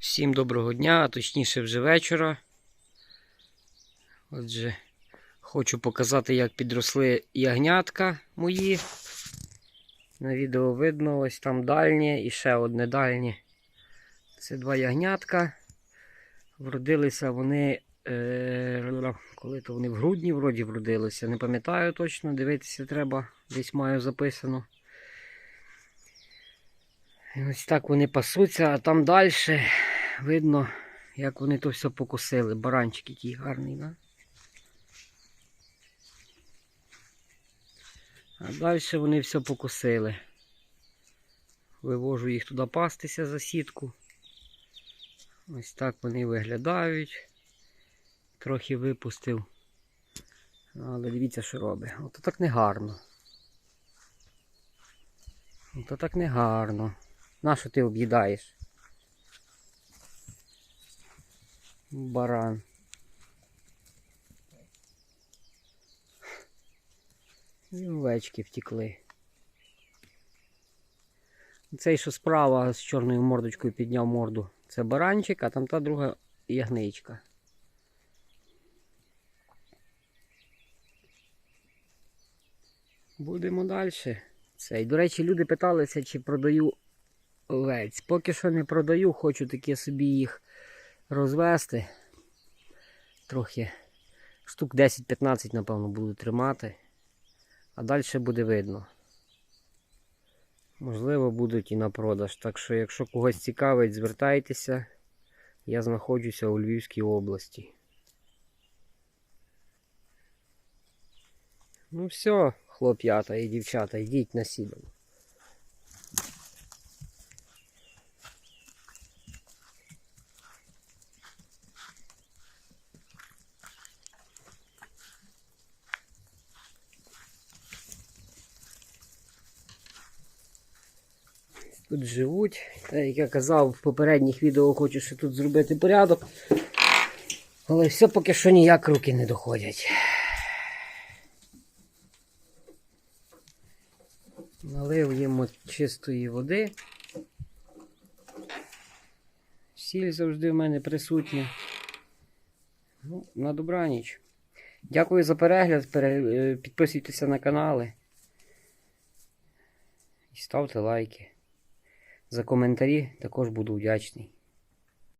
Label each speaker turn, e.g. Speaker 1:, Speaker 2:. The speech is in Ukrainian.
Speaker 1: Всім доброго дня, а точніше вже вечора. Отже, хочу показати, як підросли ягнятка мої. На відео видно, ось там дальнє і ще одне дальнє. Це два ягнятка. Вродилися вони. Е, коли то вони в грудні вроді вродилися. Не пам'ятаю точно, дивитися треба, десь маю записано. І ось так вони пасуться, а там далі видно, як вони то все покусили. Баранчик який гарний, да? А далі вони все покусили. Вивожу їх туди пастися за сітку. Ось так вони виглядають. Трохи випустив. Але дивіться, що робить. Ото так не гарно. Ото так не гарно. Нащо ти об'їдаєш? Баран. І овечки втекли. Цей, що справа з чорною мордочкою підняв морду, це баранчик, а там та друга ягничка. Будемо далі. Цей. До речі, люди питалися, чи продаю овець. Поки що не продаю, хочу таки собі їх розвести. Трохи штук 10-15, напевно, буду тримати. А далі буде видно. Можливо, будуть і на продаж. Так що, якщо когось цікавить, звертайтеся. Я знаходжуся у Львівській області. Ну все, хлоп'ята і дівчата, йдіть на сідом. Тут живуть. Як я казав в попередніх відео, хочу ще тут зробити порядок. Але все поки що ніяк руки не доходять. Налив їм чистої води. Сіль завжди в мене присутня. Ну, на добраніч. Дякую за перегляд. Пере... е, Підписуйтеся на канали. І ставте лайки. За коментарі також буду вдячний.